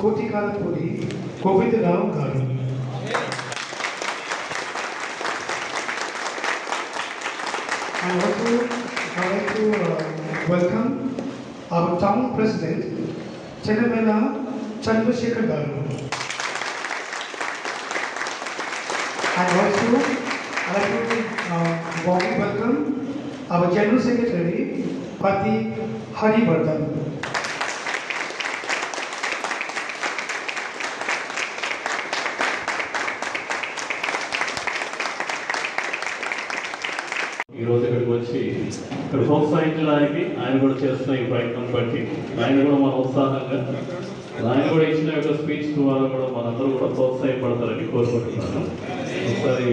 कोटि कालपुरी गोविंद राम गारू I also would like to uh, welcome our town president, Chenamela Chandrasekhar Garu. And also, I like to uh, warmly welcome our General Secretary, Pati Harivardhan. ప్రోత్సహించడానికి ఆయన కూడా చేస్తున్న ఈ ప్రయత్నం బట్టి ఆయన కూడా మన ఉత్సాహంగా ఆయన కూడా ఇచ్చిన యొక్క స్పీచ్ ద్వారా కూడా మనందరూ కూడా ప్రోత్సాహపడతారని కోరుకుంటున్నాను. ఒకసారి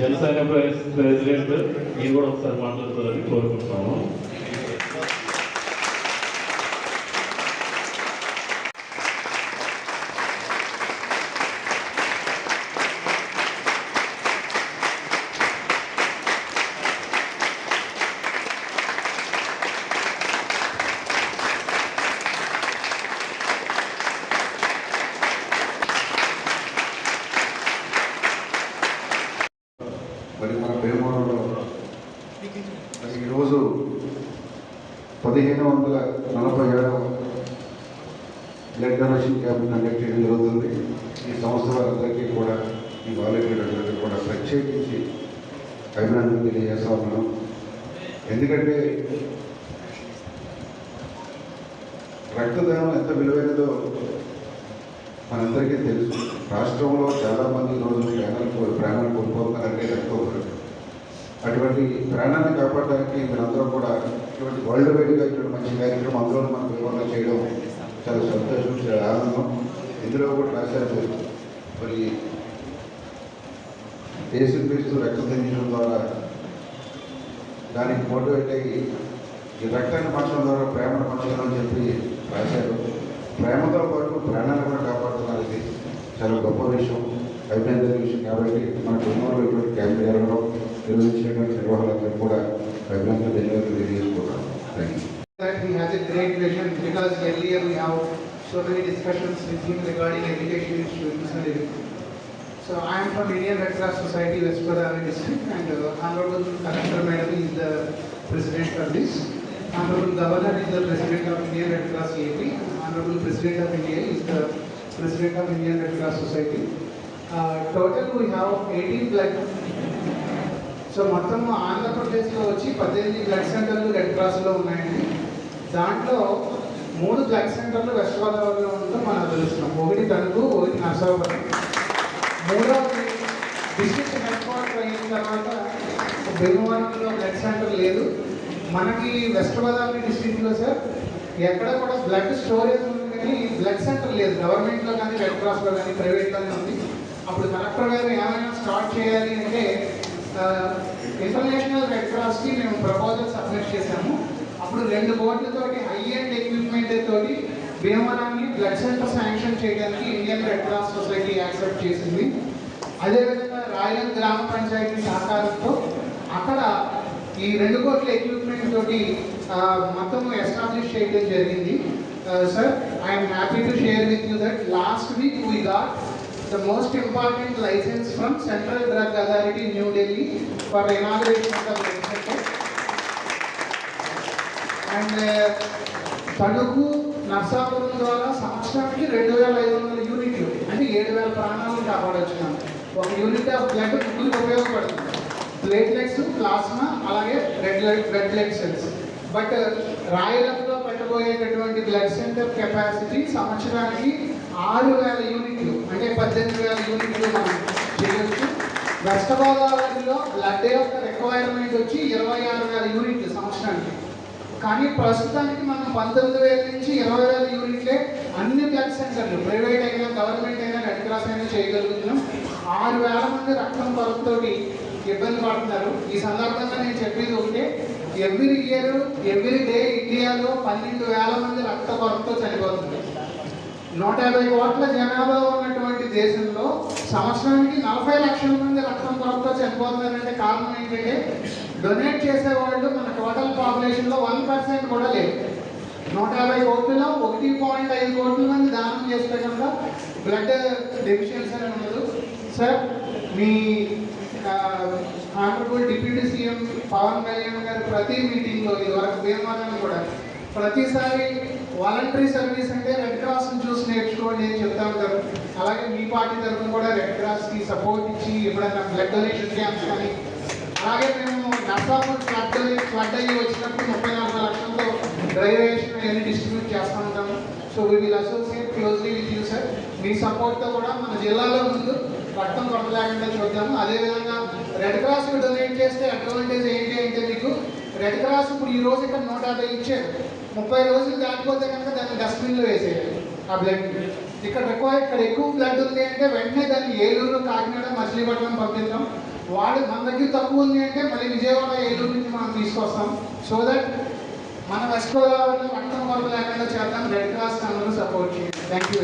జనసేన ప్రెసిడెంట్ ఈయన కూడా ఒకసారి మాట్లాడతారని కోరుకుంటున్నాము. మరి మన భీమవరంలో మరి ఈరోజు పదిహేను వందల నలభై ఏడవ బ్లడ్ డొనేషన్ క్యాంప్ కండక్ట్ చేయడం జరుగుతుంది. ఈ సంస్థ వారందరికీ కూడా ఈ వాలంటీర్లందరికీ కూడా ప్రత్యేకించి అభినందన తెలియజేస్తా ఉన్నాను. ఎందుకంటే రక్తదానం ఎంత విలువైనదో మనందరికీ తెలుసు రాష్ట్రంలో చాలామంది ఈరోజు ప్రాణాలు కో- ప్రాణాలు కోల్పోతున్నారంటే రక్తం అటువంటి ప్రాణాన్ని కాపాడడానికి మీరందరూ కూడా ఇటువంటి వరల్డ్ వైడ్గా ఇటువంటి మంచి కార్యక్రమం అందులో మనం వివరణ చేయడం చాలా సంతోషం చాలా ఆనందం. ఇందులో కూడా రాశారు మరి దేశం పేరు రక్తం తెంచడం ద్వారా దానికి మోటివేట్ అయ్యి ఈ రక్తాన్ని మార్చడం ద్వారా ప్రేమను చాలా గొప్ప విషయం అభినందన విషయం కాబట్టి మన కుటుంబంలో ఇటువంటి క్యాంప్ జరగడం నిర్వహించినటువంటి నిర్వహణకు కూడా అభినందన ధన్యవాదాలు తెలియజేసుకుంటాం thank you that he has a great vision because earlier we have so many discussions with him regarding education in students and everything. So I am from Indian Red Cross Society, West Godavari district and uh, Honorable Collector Madam is the president of this. Honorable Governor is the president of Indian Red Cross AP. Honorable President of India is the president of Indian Red Cross Society. Uh, total we have 18 blood. So మొత్తం ఆంధ్రప్రదేశ్లో వచ్చి పద్దెనిమిది blood సెంటర్లు red క్రాస్లో ఉన్నాయండి. దాంట్లో మూడు blood సెంటర్లు west గోదావరిలో ఉండడం మనం తెలుస్తున్నాం. ఒకటి తణుకు ఒకటి నర్సాపురం. మూడవది డిస్ట్రిక్ట్ హెడ్ క్వార్టర్ అయిన తర్వాత భీమవరంలో బ్లడ్ సెంటర్ లేదు. మనకి వెస్ట్ గోదావరి డిస్ట్రిక్ట్లో సార్ ఎక్కడ కూడా బ్లడ్ స్టోరేజ్ కానీ బ్లడ్ సెంటర్ లేదు. గవర్నమెంట్లో కానీ రెడ్ క్రాస్లో కానీ ప్రైవేట్లోనే ఉంది. అప్పుడు కలెక్టర్ గారు ఏమైనా స్టార్ట్ చేయాలి అంటే ఇంటర్నేషనల్ రెడ్ క్రాస్కి మేము ప్రపోజల్ సబ్మిట్ చేశాము. అప్పుడు రెండు కోట్లతోటి హై అండ్ ఎక్విప్మెంట్ తోటి భీమవరాన్ని బ్లడ్ సెంటర్ శాంక్షన్ చేయడానికి Indian Red Cross Society accept చేసింది. అదేవిధంగా రాయలం గ్రామ పంచాయతీ సహకారంతో అక్కడ ఈ రెండు కోట్ల ఎక్విప్మెంట్ తోటి మొత్తం ఎస్టాబ్లిష్ చేయడం జరిగింది. Sir I'm happy to share with you that last week we got the most important license from Central Drug Authority, New Delhi, for inauguration of the. And uh, Tanuku Narsapuram ద్వారా సంవత్సరానికి రెండు వేల ఐదు వందల యూనిట్లు అంటే ఏడు వేల ప్రాణాలను కాపాడొచ్చున్నాం ఒక యూనిట్ ఆఫ్ బ్లడ్ ముగ్గురికి ఉపయోగపడుతుంది. ప్లేట్లెట్స్ ప్లాస్మా అలాగే red blood red blood cells but రాయలంలో పెట్టబోయేటటువంటి బ్లడ్ సెంటర్ కెపాసిటీ సంవత్సరానికి ఆరు వేల యూనిట్లు అంటే పద్దెనిమిది వేల యూనిట్లు మనం చేయొచ్చు. వెస్ట్ గోదావరిలో బ్లడ్ యొక్క రిక్వైర్మెంట్ వచ్చి ఇరవై ఆరు వేల యూనిట్లు సంవత్సరానికి. కానీ ప్రస్తుతానికి మనం పంతొమ్మిది వేల నుంచి ఇరవై వేల యూనిట్లే అన్ని బ్లడ్ సెంటర్లు ప్రైవేట్ అయినా గవర్నమెంట్ అయినా రెడ్ క్రాస్ అయినా చేయగలుగుతున్నాం. ఆరు వేల మంది రక్తం కొరతతోటి ఇబ్బంది పడుతున్నారు. ఈ సందర్భంగా నేను చెప్పేది ఒకటే ఎవ్రీ ఇయర్ ఎవ్రీ డే ఇండియాలో పన్నెండు వేల మంది రక్త కొరతతో చనిపోతుంది నూట యాభై కోట్ల జనాభా ఉన్నటువంటి దేశంలో సంవత్సరానికి నలభై లక్షల మంది రక్తం కొరతతో చనిపోతున్నారంటే కారణం ఏంటంటే డొనేట్ చేసేవాళ్ళు మన టోటల్ పాపులేషన్లో వన్ పర్సెంట్ కూడా లేదు. నూట యాభై కోట్లలో ఒకటి పాయింట్ ఐదు కోట్ల మంది దానం చేస్తే కనుక బ్లడ్ డెఫిషియన్సీ అని ఉండదు. సార్ మీ honourable deputy CM Pawan Kalyan garu ప్రతి మీటింగ్లో ఇదివరకు భీమవరం కూడా ప్రతిసారి వాలంటరీ సర్వీస్ అంటే రెడ్ క్రాస్ని చూసి నేర్చుకోండి అని చెప్తా ఉంటారు. అలాగే మీ పార్టీ తరఫున కూడా రెడ్ క్రాస్కి సపోర్ట్ ఇచ్చి ఎప్పుడైనా బ్లడ్ డొనేషన్ క్యాంప్స్ కానీ అలాగే మేము నర్సాపూర్ ఫ్లడ్ ఫ్లడ్ అయ్యి వచ్చినప్పుడు ముప్పై నలభై లక్షలతో డ్రైవేషన్ అవన్నీ డిస్ట్రిబ్యూట్ చేస్తూ ఉంటాము so we will associate closely with you sir మీ సపోర్ట్తో కూడా మన జిల్లాలో ముందు రక్తం కొట్టలేకుండా లేకుండా చూద్దాము. అదేవిధంగా రెడ్ క్రాస్ డొనేట్ చేస్తే అడ్వాంటేజ్ ఏంటి అంటే మీకు రెడ్ క్రాస్ ఇప్పుడు ఈ రోజు ఇక్కడ నూట యాభై ఇచ్చారు. ముప్పై రోజులు దాటిపోతే కనుక దాన్ని డస్ట్బిన్లో వేసేయాలి ఆ బ్లడ్ ఇక్కడ ఎక్కువ ఇక్కడ ఎక్కువ బ్లడ్ ఉంది అంటే వెంటనే దాన్ని ఏలూరు కాకినాడ మచిలీపట్నం పంపిద్దాం. వాడు మన దగ్గర తక్కువ ఉంది అంటే మళ్ళీ విజయవాడ ఏలూరు నుంచి మనం తీసుకొస్తాం. సో దట్ మన వెస్ట్ గోదావరిలో రక్తం కొరత లేకుండా చేద్దాం. రెడ్ క్రాస్ అందరూ సపోర్ట్ చేయండి. Thank you